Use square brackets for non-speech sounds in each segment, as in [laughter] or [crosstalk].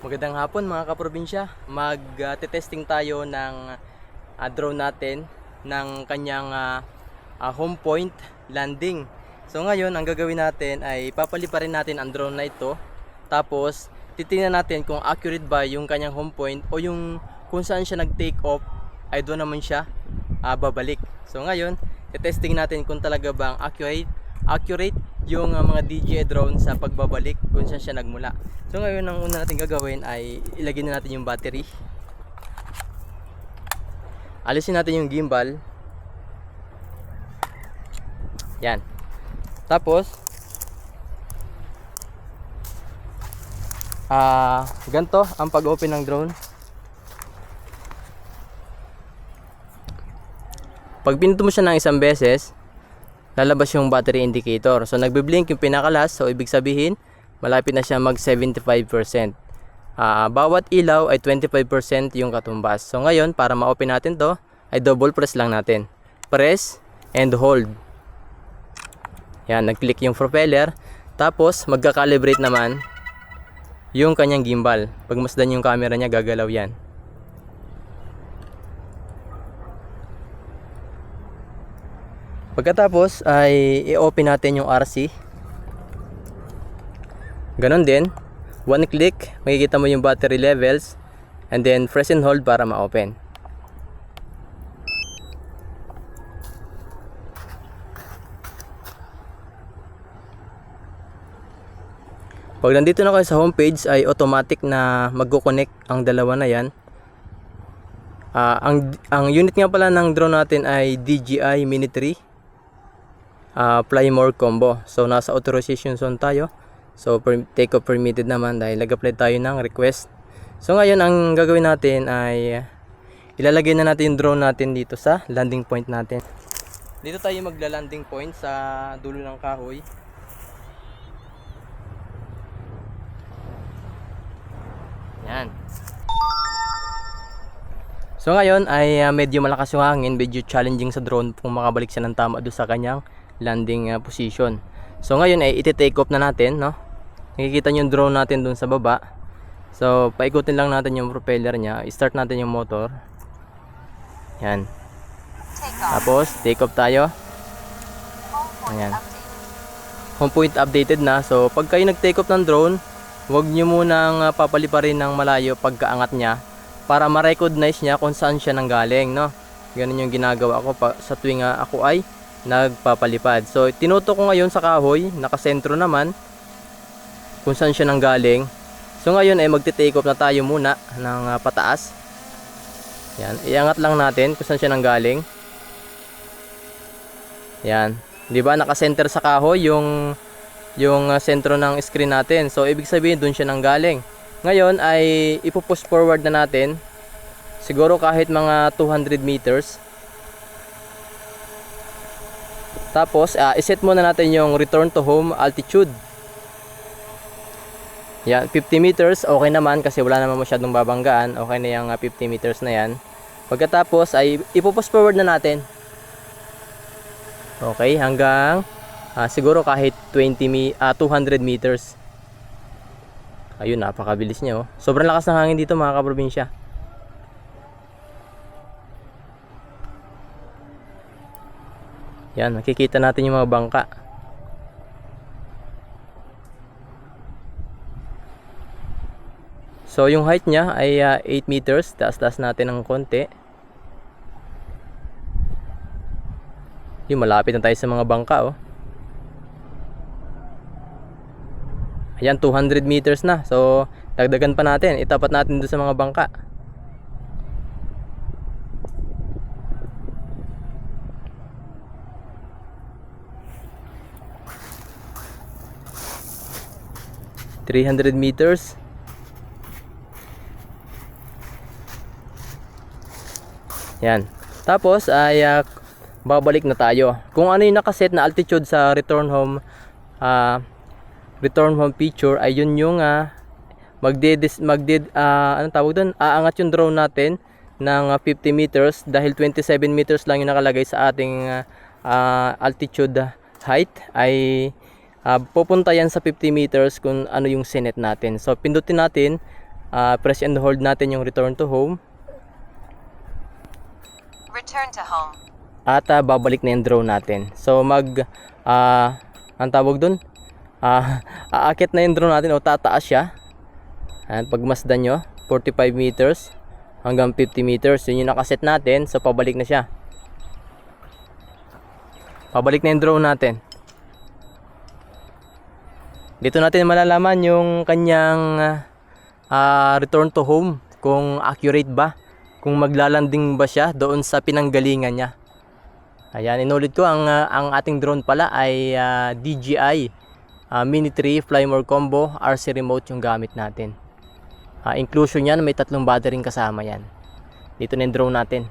Magandang hapon mga kaprobinsya. Mag-testing tayo ng ah, drone natin ng kanyang ah, ah, home point landing. So ngayon, ang gagawin natin ay papaliparin natin ang drone na ito. Tapos, titingnan natin kung accurate ba yung kanyang home point o yung kung saan siya nag-take off ay doon naman siya ah, babalik. So ngayon, testing natin kung talaga bang accurate accurate yung ah, mga DJI drone sa pagbabalik kung saan siya nagmula. So ngayon ang una natin gagawin ay ilagay na natin yung battery. Alisin natin yung gimbal. Yan. Tapos ah ganto ang pag-open ng drone. Pag pinuto mo siya ng isang beses, lalabas yung battery indicator. So nagbi-blink yung pinakalas, so ibig sabihin malapit na siya mag 75%. Ah, bawat ilaw ay 25% yung katumbas. So ngayon, para ma-open natin to, ay double press lang natin. Press and hold. Yan, nag-click yung propeller. Tapos, magka-calibrate naman yung kanyang gimbal. Pag masdan yung camera niya, gagalaw yan. Pagkatapos ay i-open natin yung RC. Ganon din. One click, makikita mo yung battery levels and then press and hold para ma-open. Pag nandito na kayo sa homepage ay automatic na magko-connect ang dalawa na yan. Ah, ang ang unit nga pala ng drone natin ay DJI Mini 3 uh, fly more combo. So nasa authorization zone tayo. So per, take off permitted naman dahil nag-apply tayo ng request. So ngayon ang gagawin natin ay ilalagay na natin yung drone natin dito sa landing point natin. Dito tayo magla-landing point sa dulo ng kahoy. Yan. So ngayon ay uh, medyo malakas yung hangin, medyo challenging sa drone kung makabalik siya ng tama doon sa kanyang landing uh, position. So ngayon ay iti-take off na natin, no? Nakikita niyo yung drone natin doon sa baba. So paikutin lang natin yung propeller niya, i-start natin yung motor. Yan. Tapos take off tayo. Ayan. Home point updated na. So pag kayo nag-take off ng drone, huwag niyo munang uh, papaliparin ng malayo pagkaangat niya para ma-recognize niya kung saan siya nanggaling, no? Ganun yung ginagawa ko pa, sa tuwing uh, ako ay nagpapalipad. So, tinuto ko ngayon sa kahoy, nakasentro naman, kung saan siya nanggaling. So, ngayon ay magte-take off na tayo muna ng uh, pataas. Yan, iangat lang natin kung saan siya nanggaling. Yan, 'di ba? Naka-center sa kahoy yung yung uh, sentro ng screen natin. So, ibig sabihin doon siya nanggaling. Ngayon ay ipo-push forward na natin. Siguro kahit mga 200 meters. Tapos, uh, iset muna natin yung return to home altitude. Yan, 50 meters, okay naman kasi wala naman masyadong babanggaan. Okay na yung uh, 50 meters na yan. Pagkatapos ay ipo-push forward na natin. Okay, hanggang uh, siguro kahit 20 mi uh, 200 meters. Ayun, napakabilis niya oh. Sobrang lakas ng hangin dito mga kaprobinsya. Yan, nakikita natin yung mga bangka. So, yung height niya ay uh, 8 meters. Taas-taas natin ng konti. Yung malapit na tayo sa mga bangka oh. Ayan, 200 meters na. So, dagdagan pa natin. Itapat natin doon sa mga bangka. Three hundred meters. Yan. Tapos ay uh, babalik na tayo. Kung ano yung nakaset na altitude sa return home uh, return home picture ay yun yung uh, magde magde uh, anong tawag doon aangat yung drone natin ng uh, 50 meters dahil 27 meters lang yung nakalagay sa ating uh, uh, altitude height ay uh, pupunta yan sa 50 meters kung ano yung sinet natin so pindutin natin ah, press and hold natin yung return to home. Return to home. at ah, babalik na yung drone natin. So mag ah ang tawag doon? Ah, [laughs] aakit na yung drone natin o tataas siya. Ayan, pagmasdan nyo, 45 meters hanggang 50 meters. Yun yung nakaset natin. So pabalik na siya. Pabalik na yung drone natin. Dito natin malalaman yung kanyang ah, return to home. Kung accurate ba. Kung maglalanding ba siya doon sa pinanggalingan niya. Ayan, inulit ko ang ah, ang ating drone pala ay ah, DJI ah, Mini 3 Fly More Combo RC remote yung gamit natin. Ah, inclusion yan, may tatlong battery kasama yan. Dito na yung drone natin.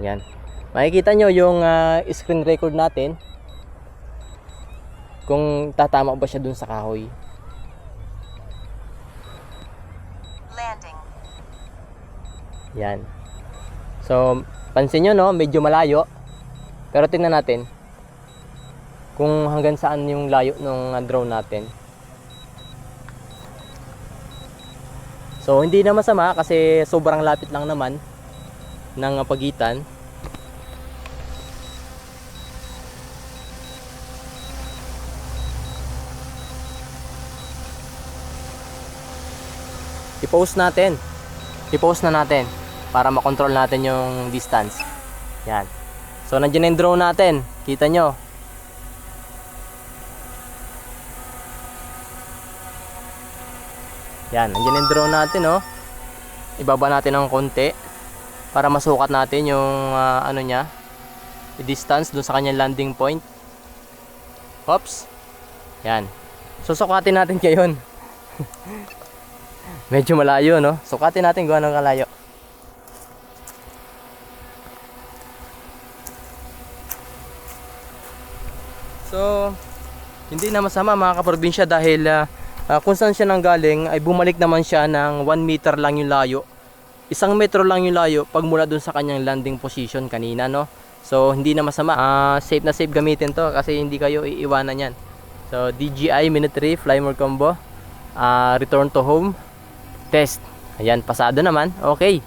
Yan. Makikita nyo yung ah, screen record natin kung tatama ba siya dun sa kahoy. Landing. Yan. So, pansin nyo no, medyo malayo. Pero tingnan natin kung hanggang saan yung layo ng uh, drone natin. So, hindi na masama kasi sobrang lapit lang naman ng uh, pagitan. I-post natin i-post na natin para makontrol natin yung distance. Yan. So, nandiyan na yung drone natin. Kita nyo. Yan, nandiyan na yung drone natin, oh. Ibaba natin ng konti para masukat natin yung ah, ano niya, distance dun sa kanyang landing point. Oops. Yan. Susukatin natin [laughs] ngayon. Medyo malayo, no? Sukatin natin kung anong kalayo. So, hindi na masama mga kaprobinsya dahil ah, ah, kung saan siya nanggaling ay bumalik naman siya ng 1 meter lang yung layo. Isang metro lang yung layo pag mula dun sa kanyang landing position kanina, no? So, hindi na masama. Ah, safe na safe gamitin to kasi hindi kayo iiwanan yan. So, DJI Mini 3 Fly More Combo. Ah, return to home test. Ayan, pasado naman. Okay.